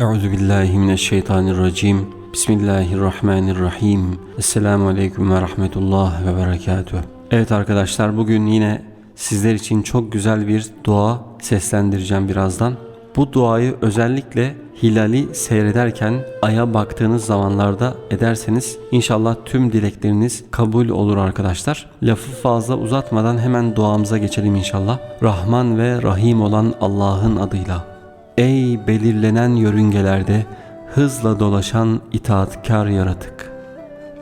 Euzu billahi mineşşeytanirracim. Bismillahirrahmanirrahim. Esselamu aleyküm ve rahmetullah ve berekatuh. Evet arkadaşlar bugün yine sizler için çok güzel bir dua seslendireceğim birazdan. Bu duayı özellikle hilali seyrederken aya baktığınız zamanlarda ederseniz inşallah tüm dilekleriniz kabul olur arkadaşlar. Lafı fazla uzatmadan hemen duamıza geçelim inşallah. Rahman ve Rahim olan Allah'ın adıyla. Ey belirlenen yörüngelerde hızla dolaşan itaatkar yaratık.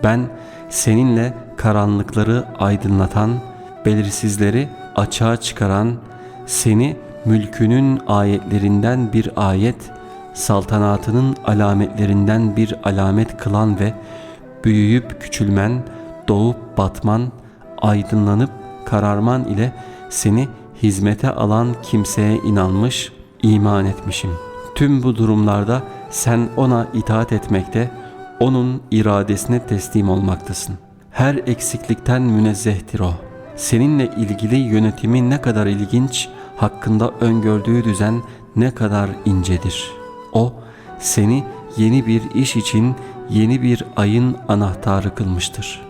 Ben seninle karanlıkları aydınlatan, belirsizleri açığa çıkaran, seni mülkünün ayetlerinden bir ayet, saltanatının alametlerinden bir alamet kılan ve büyüyüp küçülmen, doğup batman, aydınlanıp kararman ile seni hizmete alan kimseye inanmış, iman etmişim. Tüm bu durumlarda sen ona itaat etmekte, onun iradesine teslim olmaktasın. Her eksiklikten münezzehtir o. Seninle ilgili yönetimi ne kadar ilginç, hakkında öngördüğü düzen ne kadar incedir. O, seni yeni bir iş için yeni bir ayın anahtarı kılmıştır.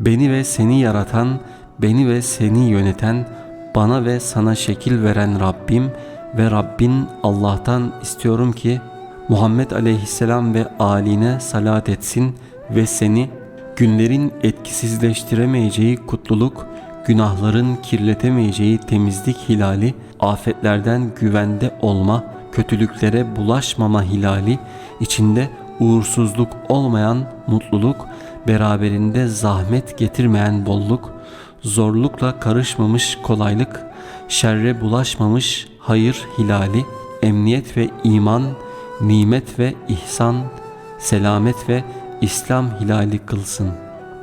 Beni ve seni yaratan, beni ve seni yöneten, bana ve sana şekil veren Rabbim ve Rabbin Allah'tan istiyorum ki Muhammed aleyhisselam ve aline salat etsin ve seni günlerin etkisizleştiremeyeceği kutluluk, günahların kirletemeyeceği temizlik hilali, afetlerden güvende olma, kötülüklere bulaşmama hilali, içinde uğursuzluk olmayan mutluluk, beraberinde zahmet getirmeyen bolluk, zorlukla karışmamış kolaylık, şerre bulaşmamış hayır hilali, emniyet ve iman, nimet ve ihsan, selamet ve İslam hilali kılsın.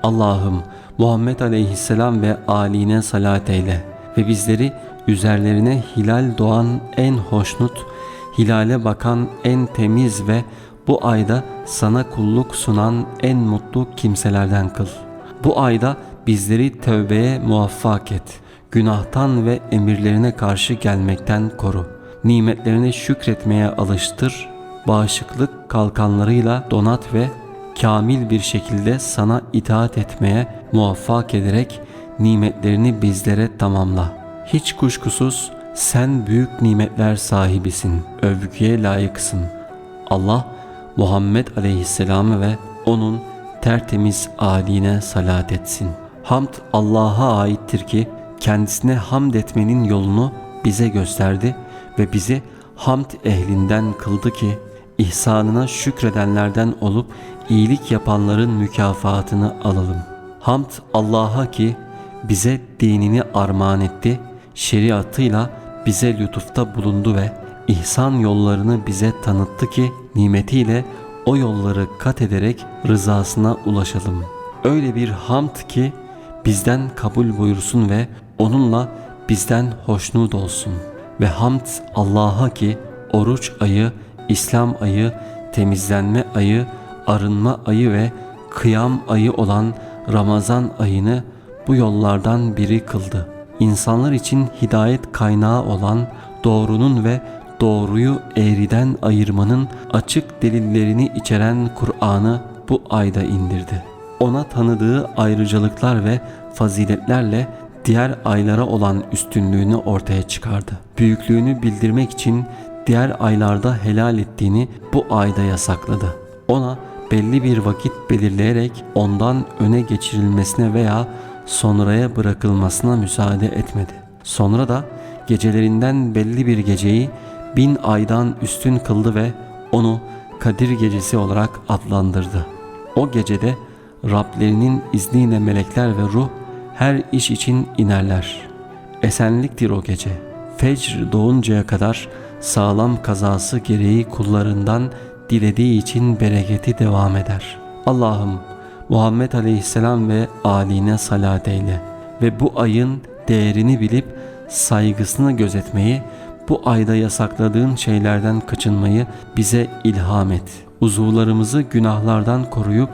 Allah'ım Muhammed aleyhisselam ve aline salat eyle ve bizleri üzerlerine hilal doğan en hoşnut, hilale bakan en temiz ve bu ayda sana kulluk sunan en mutlu kimselerden kıl. Bu ayda bizleri tövbeye muvaffak et. Günahtan ve emirlerine karşı gelmekten koru. Nimetlerine şükretmeye alıştır. Bağışıklık kalkanlarıyla donat ve kamil bir şekilde sana itaat etmeye muvaffak ederek nimetlerini bizlere tamamla. Hiç kuşkusuz sen büyük nimetler sahibisin, övgüye layıksın. Allah Muhammed Aleyhisselam'ı ve onun tertemiz aline salat etsin. Hamd Allah'a aittir ki kendisine hamd etmenin yolunu bize gösterdi ve bizi hamd ehlinden kıldı ki ihsanına şükredenlerden olup iyilik yapanların mükafatını alalım. Hamd Allah'a ki bize dinini armağan etti, şeriatıyla bize lütufta bulundu ve ihsan yollarını bize tanıttı ki nimetiyle o yolları kat ederek rızasına ulaşalım. Öyle bir hamd ki bizden kabul buyursun ve onunla bizden hoşnut olsun. Ve hamd Allah'a ki oruç ayı, İslam ayı, temizlenme ayı, arınma ayı ve kıyam ayı olan Ramazan ayını bu yollardan biri kıldı. İnsanlar için hidayet kaynağı olan doğrunun ve doğruyu eğriden ayırmanın açık delillerini içeren Kur'an'ı bu ayda indirdi. Ona tanıdığı ayrıcalıklar ve faziletlerle diğer aylara olan üstünlüğünü ortaya çıkardı. Büyüklüğünü bildirmek için diğer aylarda helal ettiğini bu ayda yasakladı. Ona belli bir vakit belirleyerek ondan öne geçirilmesine veya sonraya bırakılmasına müsaade etmedi. Sonra da gecelerinden belli bir geceyi bin aydan üstün kıldı ve onu Kadir Gecesi olarak adlandırdı. O gecede Rablerinin izniyle melekler ve ruh her iş için inerler. Esenliktir o gece. Fecr doğuncaya kadar sağlam kazası gereği kullarından dilediği için bereketi devam eder. Allah'ım Muhammed Aleyhisselam ve aline salat eyle ve bu ayın değerini bilip saygısını gözetmeyi, bu ayda yasakladığın şeylerden kaçınmayı bize ilham et. Uzuvlarımızı günahlardan koruyup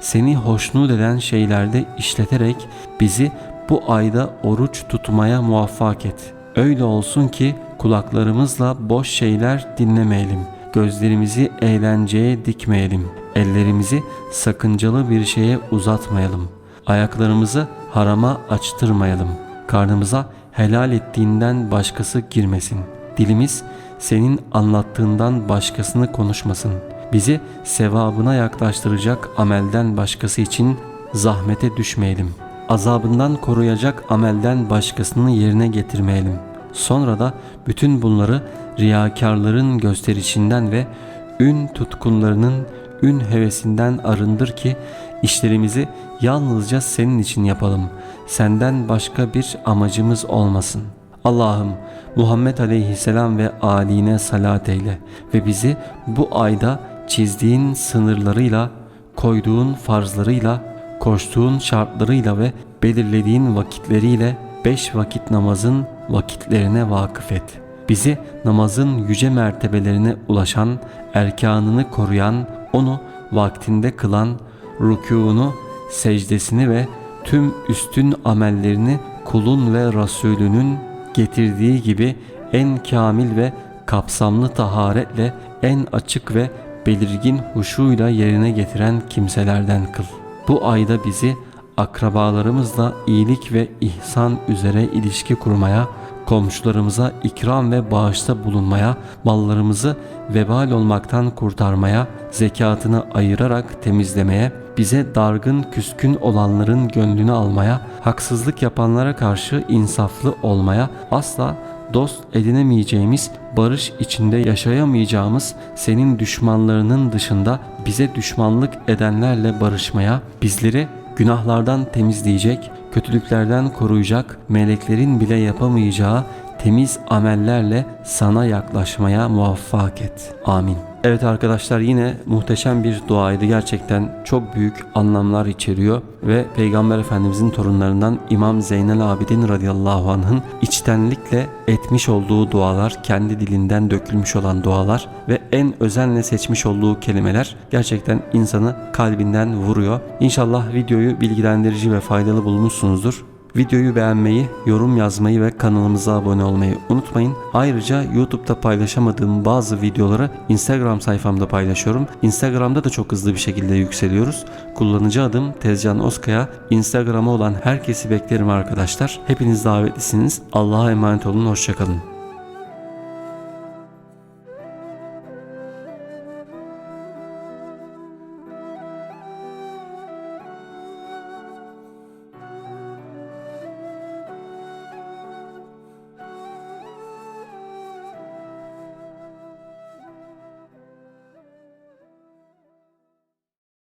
seni hoşnut eden şeylerde işleterek bizi bu ayda oruç tutmaya muvaffak et. Öyle olsun ki kulaklarımızla boş şeyler dinlemeyelim. gözlerimizi eğlenceye dikmeyelim. Ellerimizi sakıncalı bir şeye uzatmayalım. Ayaklarımızı harama açtırmayalım. Karnımıza helal ettiğinden başkası girmesin. Dilimiz senin anlattığından başkasını konuşmasın. Bizi sevabına yaklaştıracak amelden başkası için zahmete düşmeyelim. Azabından koruyacak amelden başkasını yerine getirmeyelim. Sonra da bütün bunları riyakarların gösterişinden ve ün tutkunlarının ün hevesinden arındır ki işlerimizi yalnızca senin için yapalım. Senden başka bir amacımız olmasın. Allah'ım Muhammed aleyhisselam ve aline salat eyle ve bizi bu ayda çizdiğin sınırlarıyla, koyduğun farzlarıyla, koştuğun şartlarıyla ve belirlediğin vakitleriyle beş vakit namazın vakitlerine vakıf et. Bizi namazın yüce mertebelerine ulaşan, erkanını koruyan, onu vaktinde kılan, rükûnu, secdesini ve tüm üstün amellerini kulun ve Resulünün getirdiği gibi en kamil ve kapsamlı taharetle en açık ve belirgin huşuyla yerine getiren kimselerden kıl. Bu ayda bizi akrabalarımızla iyilik ve ihsan üzere ilişki kurmaya, komşularımıza ikram ve bağışta bulunmaya, mallarımızı vebal olmaktan kurtarmaya, zekatını ayırarak temizlemeye, bize dargın küskün olanların gönlünü almaya, haksızlık yapanlara karşı insaflı olmaya, asla dost edinemeyeceğimiz, barış içinde yaşayamayacağımız senin düşmanlarının dışında bize düşmanlık edenlerle barışmaya, bizleri günahlardan temizleyecek, kötülüklerden koruyacak, meleklerin bile yapamayacağı temiz amellerle sana yaklaşmaya muvaffak et. Amin. Evet arkadaşlar yine muhteşem bir duaydı. Gerçekten çok büyük anlamlar içeriyor ve Peygamber Efendimizin torunlarından İmam Zeynel Abidin radıyallahu anh'ın içtenlikle etmiş olduğu dualar, kendi dilinden dökülmüş olan dualar ve en özenle seçmiş olduğu kelimeler gerçekten insanı kalbinden vuruyor. İnşallah videoyu bilgilendirici ve faydalı bulmuşsunuzdur. Videoyu beğenmeyi, yorum yazmayı ve kanalımıza abone olmayı unutmayın. Ayrıca YouTube'da paylaşamadığım bazı videoları Instagram sayfamda paylaşıyorum. Instagram'da da çok hızlı bir şekilde yükseliyoruz. Kullanıcı adım Tezcan Oskaya. Instagram'a olan herkesi beklerim arkadaşlar. Hepiniz davetlisiniz. Allah'a emanet olun. Hoşçakalın.